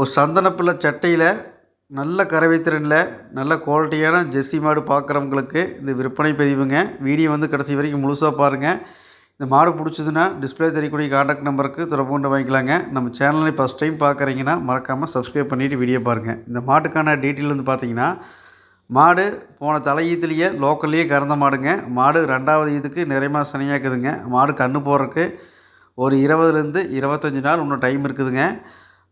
ஒரு சந்தனப்பிள்ளை சட்டையில் நல்ல கறவை திறனில் நல்ல குவாலிட்டியான ஜெர்சி மாடு பார்க்குறவங்களுக்கு இந்த விற்பனை பதிவுங்க. வீடியோ வந்து கடைசி வரைக்கும் முழுசாக பாருங்கள் இந்த மாடு பிடிச்சதுன்னா டிஸ்பிளே தெரியக்கூடிய காண்டாக்ட் நம்பருக்கு தொடர்பு கொண்டு வாங்கிக்கலாங்க. நம்ம சேனலை ஃபஸ்ட் டைம் பார்க்குறீங்கன்னா மறக்காமல் சப்ஸ்கிரைப் பண்ணிவிட்டு வீடியோ பாருங்கள் இந்த மாட்டுக்கான டீட்டெயில் வந்து பார்த்தீங்கன்னா மாடு போன தலையீத்துலேயே லோக்கல்லையே கறந்த மாடுங்க. மாடு ரெண்டாவது இதுக்கு நிறைய சனியாக்குதுங்க. மாடு கன்று போடுறதுக்கு ஒரு இருபதுலேருந்து இருபத்தஞ்சி நாள் இன்னும் டைம் இருக்குதுங்க.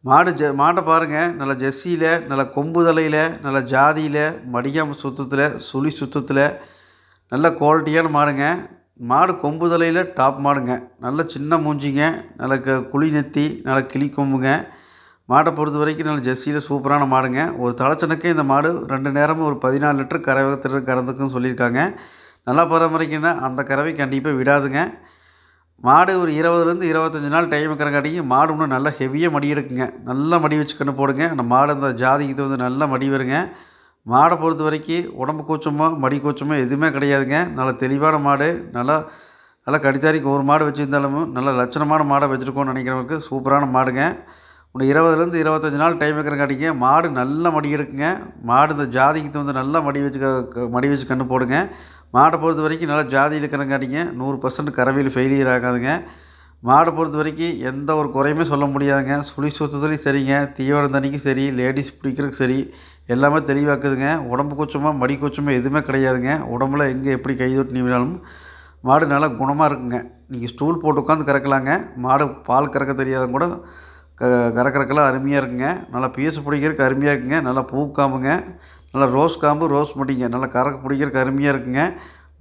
மாடு ஜ மாட்டை பாருங்கள் நல்ல ஜெர்சியில் நல்ல கொம்பு தலையில் நல்ல ஜாதியில் மடிக்காம சுத்தத்தில் சுழி சுத்தத்தில் நல்ல குவாலிட்டியான மாடுங்க. மாடு கொம்பு தலையில் டாப் மாடுங்க. நல்ல சின்ன மூஞ்சிங்க நல்ல க குழி நெத்தி நல்ல கிளி கொம்புங்க. மாட்டை பொறுத்த வரைக்கும் நல்ல ஜெர்சியில் சூப்பரான மாடுங்க. ஒரு தலைச்சனுக்கே இந்த மாடு ரெண்டு நேரமும் ஒரு பதினாலு லிட்டர் கறவை திரு கறந்துக்குன்னு சொல்லியிருக்காங்க. நல்லா பராமரிக்கணும்னா அந்த கறவை கண்டிப்பாக விடாதுங்க. மாடு ஒரு இருபதுலேருந்து இருபத்தஞ்சி நாள் டைம் இருக்கிறங்காட்டியும் மாடு இன்னும் நல்லா ஹெவியாக மடி எடுக்குங்க. நல்லா மடி வச்சு கன்று போடுங்க. அந்த மாடு அந்த ஜாதிக்கு வந்து நல்லா மடி வருங்க. மாடை பொறுத்த வரைக்கும் உடம்பு கூச்சமோ மடி கூச்சமோ எதுவுமே கிடையாதுங்க. நல்ல தெளிவான மாடு நல்லா நல்லா கடித்தாரிக்கு ஒரு மாடு வச்சுருந்தாலும் நல்ல லட்சணமான மாடை வச்சுருக்கோன்னு நினைக்கிறவங்களுக்கு சூப்பரான மாடுங்க. இன்னும் இருபதுலேருந்து இருபத்தஞ்சி நாள் டைம் இருக்கிறங்காட்டிங்க மாடு நல்ல மடி எடுக்குங்க. மாடு இந்த ஜாதிக்கு வந்து நல்லா மடி வச்சு மடி வச்சு கன்று போடுங்க. மாடை பொறுத்த வரைக்கும் நல்லா ஜாதியில் இருக்கிறங்காட்டிங்க நூறு பர்சன்ட் கறவையில் ஃபெயிலியர் ஆகாதுங்க. மாடை பொறுத்த வரைக்கும் எந்த ஒரு குறையுமே சொல்ல முடியாதுங்க. சுழி சுத்தத்துலையும் சரிங்க. தீவனம் தண்ணிக்கும் சரி லேடிஸ் பிடிக்கிறதுக்கு சரி எல்லாமே தெளிவாக்குதுங்க. உடம்பு கூச்சமாக மடி கூச்சமாக எதுவுமே கிடையாதுங்க. உடம்புல எங்கே எப்படி கை தொட்டு நீவினாலும் மாடு நல்லா குணமாக இருக்குங்க. நீங்கள் ஸ்டூல் போட்டு உட்காந்து கறக்கலாங்க. மாடு பால் கறக்க தெரியாதவங்க கூட க கறக்கறக்கெல்லாம் அருமையாக இருக்குங்க. நல்லா பீசு பிடிக்கிறதுக்கு அருமையாக இருக்குங்க. நல்லா பூக்காமுங்க நல்லா ரோஸ் காம்பு ரோஸ் முடிங்க நல்லா கறக்க பிடிக்கிறக்கு அருமையாக இருக்குங்க.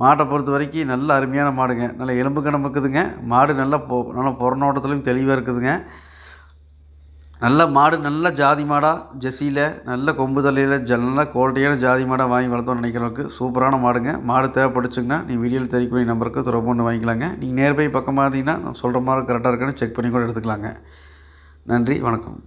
மாட்டை பொறுத்த வரைக்கும் நல்ல அருமையான மாடுங்க. நல்லா எலும்பு கிடமுக்குதுங்க மாடு நல்லா பொ நல்லா புறநோட்டத்துலையும் தெளிவாக இருக்குதுங்க. நல்ல மாடு நல்ல ஜாதி மாடாக ஜெர்சியில் நல்ல கொம்பு தலையில் ஜ நல்ல குவாலிட்டியான ஜாதி மாடாக வாங்கி வளர்த்தோம்னு நினைக்கிறவங்களுக்கு சூப்பரான மாடுங்க. மாடு தேவைப்படுச்சுங்கன்னா நீங்கள் வீடியோவில் தெரியக்கூடிய நம்பருக்கு தொடர்பு ஒன்று வாங்கிக்கலாங்க. நீங்கள் நேர்பை பக்கம் பார்த்தீங்கன்னா நான் சொல்கிற மாதிரி கரெக்டாக இருக்கான்னு செக் பண்ணி கூட எடுத்துக்கலாங்க. நன்றி வணக்கம்.